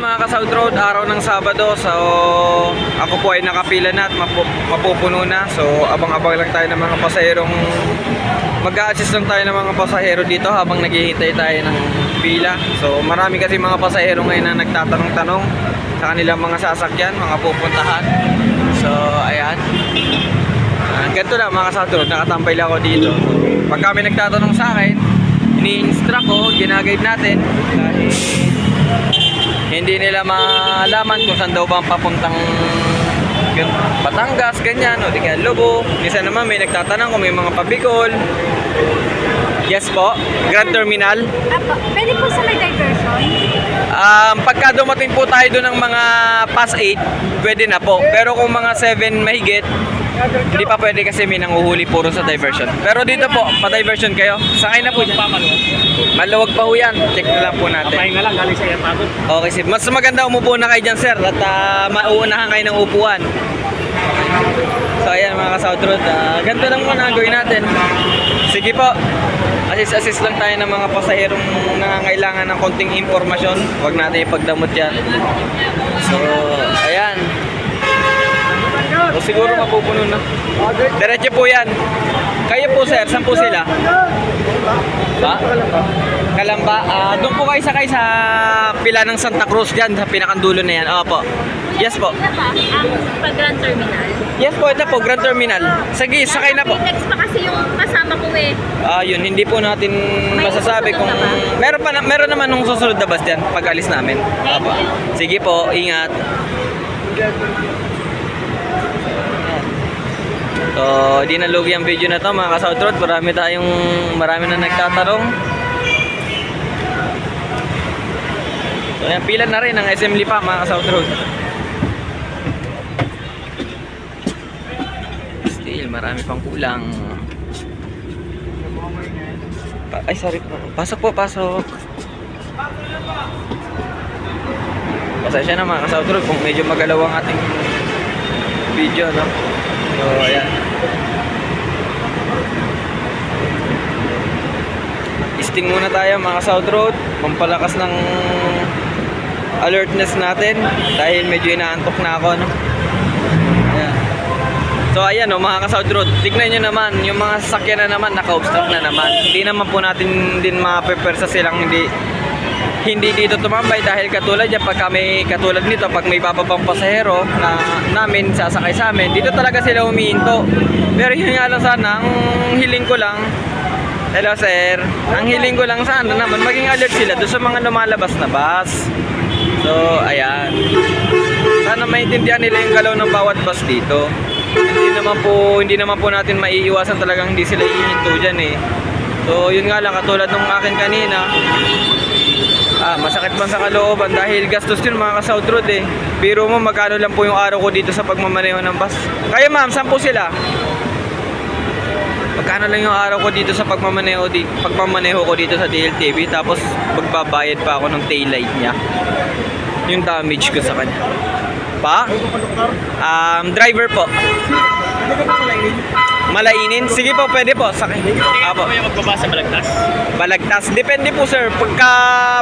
Mga ka-South Road, araw ng Sabado. So, ako po ay nakapila na at mapu- mapupuno na. So, abang-abang lang tayo ng mga pasahero mag-a-assist lang tayo ng mga pasahero dito habang naghihintay tayo ng pila. So, marami kasi mga pasahero ngayon na nagtatanong-tanong sa kanilang mga sasakyan, mga pupuntahan. So, ayan. Ah, ganito lang mga ka-South Road, nakatampay lang ako dito. Pag kami nagtatanong sa akin, ini-instruct ko, ginaguide natin dahil hindi nila malaman kung saan daw ba ang papuntang Batangas, ganyan, o di kaya Lobo. Minsan naman may nagtatanong kung may mga pabikol. Yes po, Grand Terminal. Apo, pwede po sa may diversion? Um, pagka dumating po tayo doon ng mga past 8, pwede na po. Pero kung mga 7 mahigit, hindi pa pwede kasi may nanguhuli puro sa diversion. Pero dito po, pa-diversion kayo. Sakay na po dyan. Maluwag pa ho yan. Check na lang po natin. Pahinga lang, galing sa airport. Okay, sir. Mas maganda umupo na kayo dyan, sir. At uh, mauunahan kayo ng upuan. So, ayan mga ka-South Road. ah, ganito lang muna ang gawin natin. Sige po. Assist-assist lang tayo ng mga pasaherong nangangailangan ng konting impormasyon. Huwag natin ipagdamot yan. So, ayan. O siguro mapupuno na. Diretso po yan. Kayo po, sir. Saan po sila? Ba? Kalamba. Ah, doon po kayo sakay sa pila ng Santa Cruz dyan, sa pinakandulo na yan. Opo. Yes po. Ang pag Grand Terminal. Yes po, ito po, Grand Terminal. Sige, sakay na po. Next pa kasi yung kasama ko eh. Ah, yun, hindi po natin masasabi kung meron pa na, meron naman nung susunod na bus diyan pag alis namin. Opo. Sige po, ingat. So, di na lugi ang video na to mga ka-South Road. Marami tayong, marami na nagtatanong. So, yan, pila na rin ang SM Lipa mga ka-South Road. Still, marami pang kulang. Pa- Ay, sorry po. Pasok po, pasok. Pasensya na mga ka-South Road kung medyo magalaw ang ating video, no? So, ayan. Isting muna tayo mga South Road. Pampalakas ng alertness natin dahil medyo inaantok na ako. No? Ayan. So ayan no, mga ka-South Road, tignan nyo naman, yung mga sasakyan na naman, naka-obstruct na naman. Hindi naman po natin din mapepersa silang hindi hindi dito tumambay dahil katulad yan pag kami katulad nito pag may bababang pasahero na namin sasakay sa amin dito talaga sila humihinto. Pero yun nga lang sana ang hiling ko lang hello sir. Ang hiling ko lang sana naman maging alert sila doon sa mga lumalabas na bus. So ayan. Sana maintindihan nila yung galaw ng bawat bus dito. Hindi naman po hindi naman po natin maiiwasan talagang hindi sila hihinto dyan eh. So yun nga lang katulad nung akin kanina Ah, masakit man sa kalooban dahil gastos yun mga ka-South Road eh. Biro mo magkano lang po yung araw ko dito sa pagmamaneho ng bus. Kaya ma'am, saan po sila? Magkano lang yung araw ko dito sa pagmamaneho, di, pagmamaneho ko dito sa DLTV tapos magbabayad pa ako ng taillight niya. Yung damage ko sa kanya. Pa? Um, driver po. Malainin? Sige po, pwede po. Sakay. Apo. Ako yung magbaba sa Balagtas. Balagtas. Depende po sir. Pagka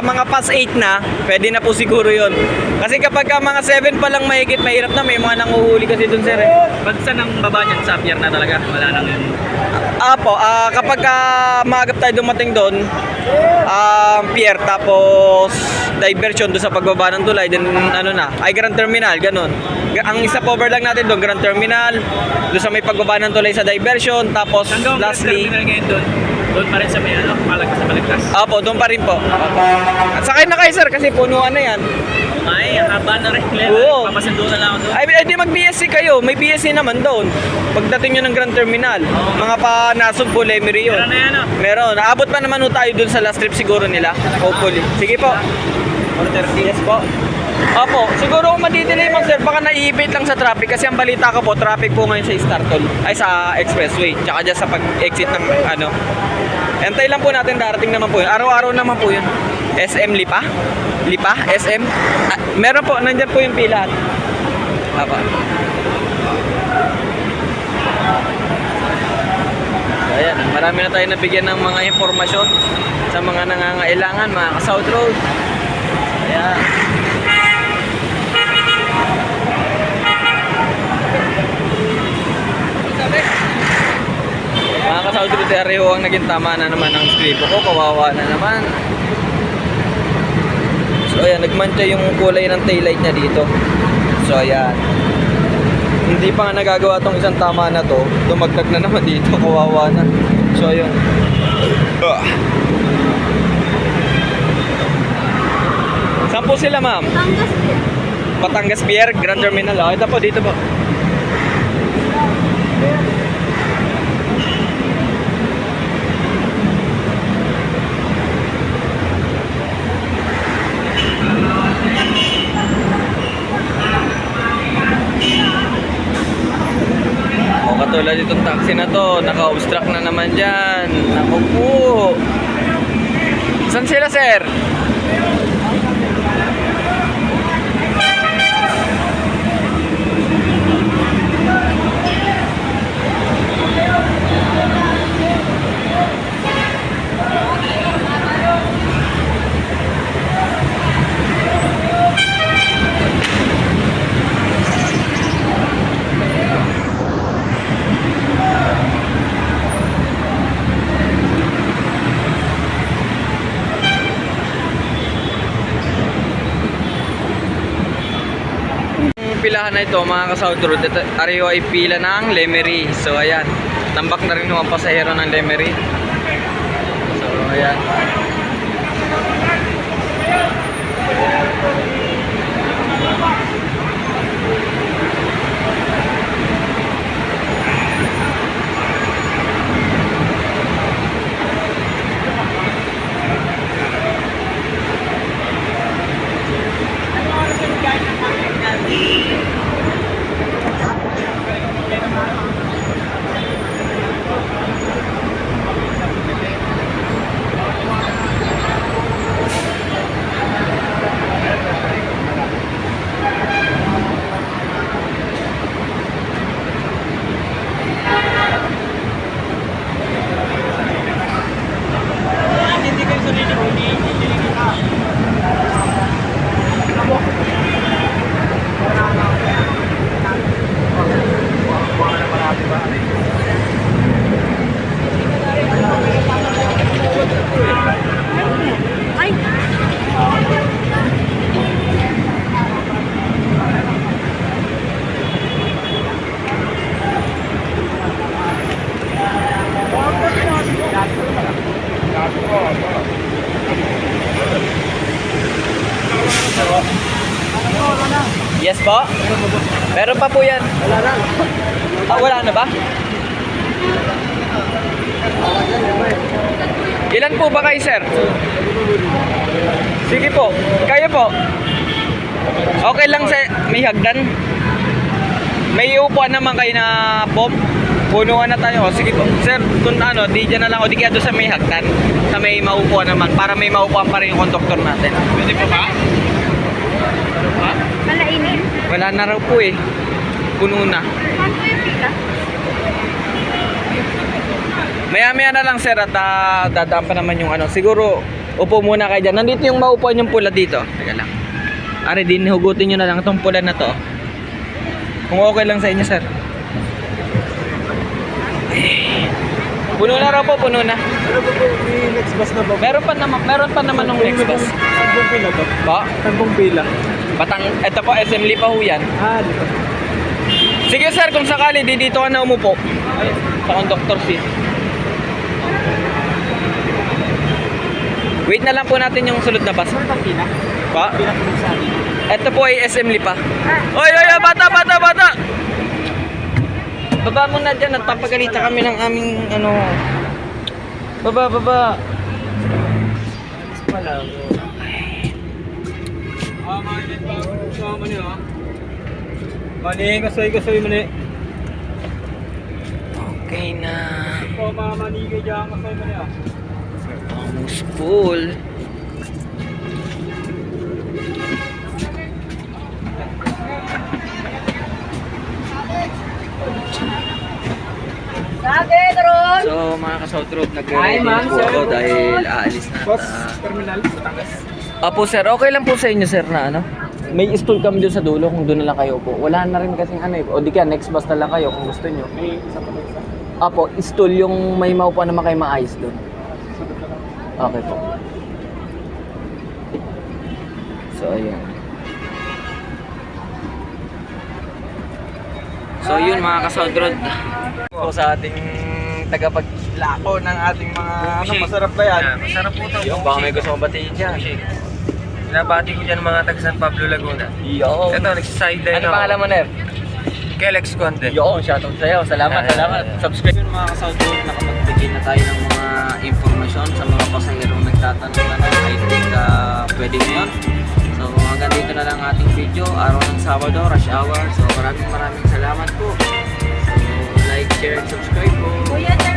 mga past 8 na, pwede na po siguro yon. Kasi kapag ka mga 7 pa lang mahigit, mahirap na. May mga nanguhuli kasi dun sir eh. Pag saan ang baba niyan sa pier na talaga? Wala nang yun. Apo, ah, kapag ka maagap tayo dumating doon, um, pier tapos diversion doon sa pagbaba ng tulay, then ano na, ay Grand Terminal, ganun. Ang isa cover lang natin doon, Grand Terminal, doon sa may pagbaba ng tulay sa diversion, tapos Hanggang lastly, terminal ngayon doon. Doon pa rin sa may ano, Balagtas sa Balagtas. Apo, doon pa rin po. At sakay na kayo sir kasi punuan na yan. Ay, haba na rin. Oo. Papasundo na lang ako doon. Ay, ay di mag-BSC kayo. May BSC naman doon. Pagdating nyo ng Grand Terminal. Mga pa Nasug po, Lemery yun. Meron na yan oh. Meron. Naabot pa naman ho tayo doon sa last trip siguro nila. Hopefully. Sige po. 430 yes po. Opo, siguro kung madidelay man sir, baka naiipit lang sa traffic kasi ang balita ko po, traffic po ngayon sa Startol, ay sa expressway, tsaka dyan sa pag-exit ng ano. Antay lang po natin, darating naman po yun. Araw-araw naman po yun. SM Lipa? Lipa? SM? Ah, meron po, nandyan po yung pila. Apa. So, ayan, marami na tayo nabigyan ng mga impormasyon sa mga nangangailangan, mga ka-South Road. Ayan. Siya rin ho ang naging tama na naman ng skripo ko. Kawawa na naman. So ayan, nagmantya yung kulay ng taillight niya dito. So ayan. Hindi pa nga nagagawa tong isang tama na to. Dumagdag na naman dito. Kawawa na. So ayun. Ah. Saan po sila ma'am? Tangas po. Batangas Pier, Grand Terminal. Oh, ito po, dito po. O katulad itong taxi na to, naka-obstruct na naman dyan. Naku po. Saan sila, sir? Yung pilahan na ito, mga ka-South Road, ito, ariho ay pila ng Lemery. So, ayan. Tambak na rin mga pasahero ng Lemery. So, ayan. Yes po? Meron pa po yan. Wala na. Ah, wala na ba? Ilan po ba kayo, sir? Sige po. Kayo po. Okay lang sa may hagdan. May upuan naman kayo na pop. Punuan na tayo. Sige po. Sir, dun ano, di dyan na lang. O di kaya doon sa may hagdan. Sa may maupuan naman. Para may maupuan pa rin yung conductor natin. Pwede pa ba? Malainit. Wala na raw po eh. Puno na. Saan po yung pila? Maya-maya na lang sir at ah, dadaan pa naman yung ano. Siguro upo muna kayo dyan. Nandito yung maupuan yung pula dito. Teka lang. Ari, din hugutin nyo na lang itong pula na to. Kung okay lang sa inyo sir. Puno na raw po, puno na. Ba po, may next bus na ba? Meron pa naman, meron pa naman nung next bus. Tagbong pila to? Po, pila. batang, eto po, SM Lipa ho yan. Ah, dito. Sige sir, kung sakali, di dito ka na umupo. Ay, sa conductor seat. Wait na lang po natin yung sunod na bus. Saan ang pila? Pa? Pila ko sa amin. Ito po ay SM Lipa. Oy, oy, oy, bata, bata, bata! Baba mo na dyan, nagpapagalita kami ng aming, ano... Baba, baba. Ah. Mani, kasoy, kasoy, mani. Okay na. Oh. Almost full. So, mga ka-South Road, ma'am, po ako dahil aalis na. Boss, Ah, terminal, Batangas. Apo sir, okay lang po sa inyo sir na ano? May stool kami doon sa dulo kung doon na lang kayo po. Wala na rin kasing ano eh. O di kaya next bus na lang kayo kung gusto nyo. May isa pa isa. Apo, stool yung may maupuan naman kayo maayos doon. Okay po. So, ayun. So, yun mga kasodrod. So, sa ating tagapaglako ng ating mga ano, masarap ba yan? Masarap po ito. Yung, baka may gusto kong batiin dyan. Binabati ko dyan mga taga San Pablo, Laguna. Yo. Ito, nagsisideline Ano pangalan mo, Ner? Kelex Conde. Yo, shoutout sa'yo. Salamat, Ah, salamat. ah, ah. Subscribe. Yun mga kasodrod, nakapagbigay na tayo ng mga informasyon sa mga pasahirong nagtatanong na I think uh, pwede yun. Na lang ating video. Araw ng Sabado, rush hour. So maraming maraming salamat po. So like, share, and subscribe po. Kuya,